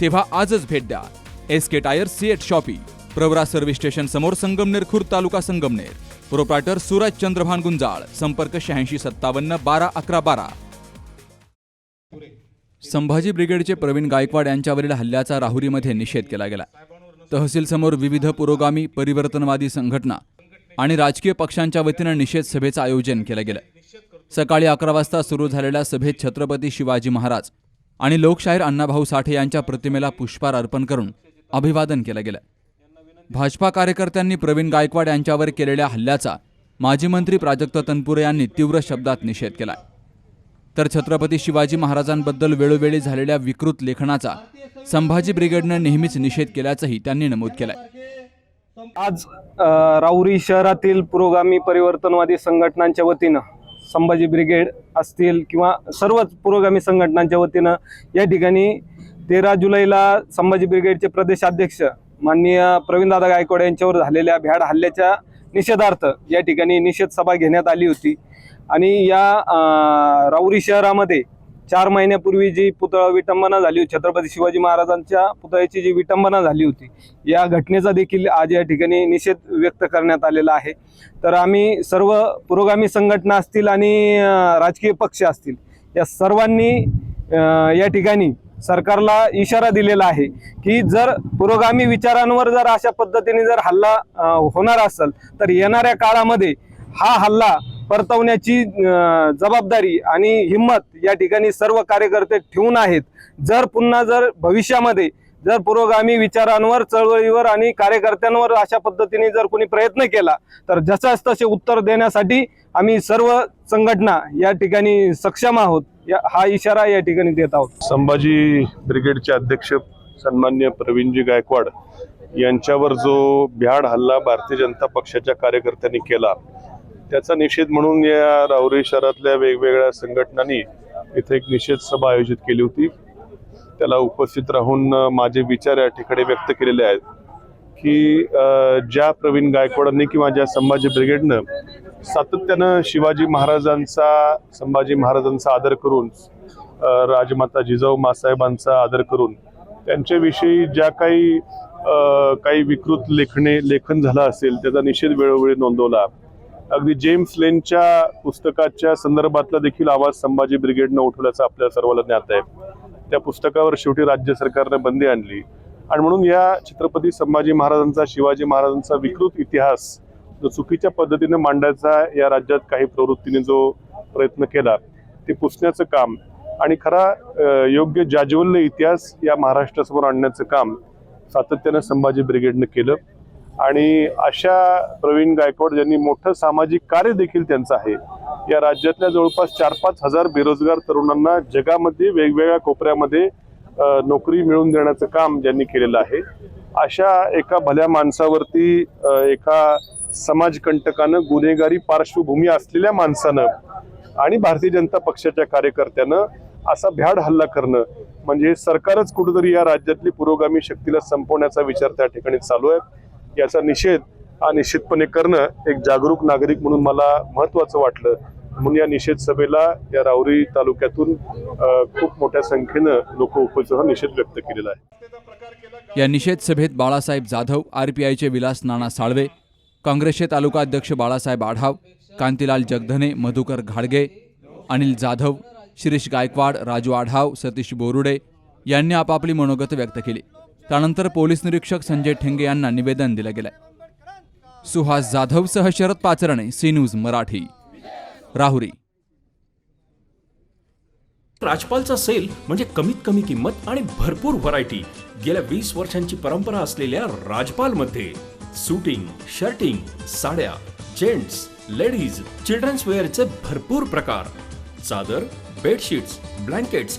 तेव्हा आजच भेट द्या. S K tyre CEAT shoppe Pravara service station समोर संगमनेर खुर्द तालुका संगमनेर. प्रोप्रायटर सूरज चंद्रभान गुंजाळ संपर्क शहाऐंशी सत्तावन्न बारा अकरा बारा. संभाजी ब्रिगेडचे प्रवीण गायकवाड यांच्यावरील हल्ल्याचा राहुरीमध्ये निषेध केला गेला. तहसील समोर विविध पुरोगामी परिवर्तनवादी संघटना आणि राजकीय पक्षांच्या वतीनं निषेध सभेचं आयोजन केलं गेलं. सकाळी अकरा वाजता सुरू झालेल्या सभेत छत्रपती शिवाजी महाराज आणि लोकशाहीर अण्णाभाऊ साठे यांच्या प्रतिमेला पुष्पार अर्पण करून अभिवादन केलं गेलं. भाजपा कार्यकर्त्यांनी प्रवीण गायकवाड यांच्यावर केलेल्या हल्ल्याचा माजी मंत्री प्राजक्त तनपुरे यांनी तीव्र शब्दात निषेध केला तर छत्रपती शिवाजी महाराजांबद्दल वेळोवेळी झालेल्या विकृत लेखनाचा संभाजी ब्रिगेडनं नेहमीच निषेध केल्याचंही त्यांनी नमूद केलंय. आज राऊरी शहरातील पुरोगामी परिवर्तनवादी संघटनांच्या वतीनं संभाजी ब्रिगेड असतील किंवा सर्वच पुरोगामी संघटनांच्या वतीनं या ठिकाणी तेरा जुलैला संभाजी ब्रिगेडचे प्रदेशाध्यक्ष माननीय प्रवीणदादा गायकवाड यांच्यावर झालेल्या भ्याड हल्ल्याच्या निषेधार्थ या ठिकाणी निषेध सभा घेण्यात आली होती. आणि या राऊरी शहरामध्ये चार महिन्यापूर्वी जी पुतळा विटंबना झाली होती छत्रपती शिवाजी महाराजांच्या पुतळ्याची जी विटंबना झाली होती या घटनेचा देखील आज या ठिकाणी निषेध व्यक्त करण्यात आलेला आहे. तर आम्ही सर्व पुरोगामी संघटना असतील आणि राजकीय पक्ष असतील या सर्वांनी या ठिकाणी सरकारला इशारा दिलेला आहे की जर पुरोगामी विचारांवर जर अशा पद्धतीने जर हल्ला होणार असेल तर येणाऱ्या काळामध्ये हा हल्ला परतवण्याची जबाबदारी आणि हिंमत या ठिकाणी सर्व कार्यकर्ते ठेवून आहेत. जर पुन्हा जर भविष्यामध्ये जर पुरोगामी विचारांवर चळवळीवर आणि कार्यकर्त्यांवर अशा पद्धतीने जर कोणी प्रयत्न केला तर जसाच तसे उत्तर देण्यासाठी आम्ही सर्व संघटना या ठिकाणी सक्षम आहोत. या हा इशारा या ठिकाणी देत आहोत. संभाजी ब्रिगेडचे अध्यक्ष सन्मान्य प्रवीणजी गायकवाड यांच्यावर जो भ्याड हल्ला भारतीय जनता पक्षाच्या कार्यकर्त्यांनी केला त्याचा निषेध म्हणून या राहुरी शहरातल्या वेगवेगळ्या संघटनांनी इथे एक निषेध सभा आयोजित केली होती. त्याला उपस्थित राहून माझे विचार या ठिकाणी व्यक्त केलेले आहेत की ज्या प्रवीण गायकवाडांनी किंवा ज्या संभाजी ब्रिगेडनं सातत्यानं शिवाजी महाराजांचा संभाजी महाराजांचा आदर करून राजमाता जिजाऊ मासाहेबांचा आदर करून त्यांच्याविषयी ज्या काही काही विकृत लेखणे लेखन झालं असेल त्याचा निषेध वेळोवेळी नोंदवला. अगदी जेम्स लेनच्या पुस्तकाच्या संदर्भातला देखील आवाज संभाजी ब्रिगेडनं उठवल्याचं आपल्या सर्वांना ज्ञात आहे. त्या पुस्तकावर शेवटी राज्य सरकारने बंदी आणली. आणि म्हणून या छत्रपती संभाजी महाराजांचा शिवाजी महाराजांचा विकृत इतिहास जो चुकीच्या पद्धतीने मांडायचा या राज्यात काही प्रवृत्तीने जो प्रयत्न केला ते पुसण्याचं काम आणि खरा योग्य जाज्वल्य इतिहास या महाराष्ट्रासमोर आणण्याचं काम सातत्यानं संभाजी ब्रिगेडनं केलं. आणि अशा प्रवीण गायकवाड ज्यांनी मोठं सामाजिक कार्य देखील त्यांचं आहे. या राज्यातल्या जवळपास चार पाच हजार बेरोजगार तरुणांना जगामध्ये वेगवेगळ्या कोपऱ्यामध्ये नोकरी मिळवून देण्याचं काम ज्यांनी केलेलं आहे. अशा एका भल्या माणसावरती एका समाजकंटकानं गुन्हेगारी पार्श्वभूमी असलेल्या माणसानं आणि भारतीय जनता पक्षाच्या कार्यकर्त्यानं असा भ्याड हल्ला करणं म्हणजे सरकारच कुठेतरी या राज्यातली पुरोगामी शक्तीला संपवण्याचा विचार त्या ठिकाणी चालू आहे. याचा निषेध हा निश्चितपणे करणं एक जागरूक नागरिक म्हणून मला महत्वाचं वाटलं. म्हणून या निषेध सभेला या राऊरी तालुक्यातून खूप मोठ्या संख्येनं लोक उपस्थित निषेध व्यक्त केलेला आहे. या निषेध सभेत बाळासाहेब जाधव आरपीआयचे विलास नाना साळवे काँग्रेसचे तालुका अध्यक्ष बाळासाहेब आढाव कांतीलाल जगधने मधुकर घाडगे अनिल जाधव शिरीष गायकवाड राजू आढाव सतीश बोरुडे यांनी आपापली मनोगत व्यक्त केली. त्यानंतर पोलीस निरीक्षक संजय ठेंगे यांना निवेदन दिलं गेलं सुहास जाधवसह शरद पाचरणे सी न्यूज मराठी. राहुरी. राजपालचा सेल म्हणजे कमीत कमी किंमत आणि भरपूर व्हरायटी गेल्या वीस वर्षांची परंपरा असलेल्या राजपालमध्ये सुटिंग शर्टिंग साड्या जेंट्स लेडीज चिल्ड्रन्स वेअरचे भरपूर प्रकार. चादर बेडशीट्स ब्लँकेट्स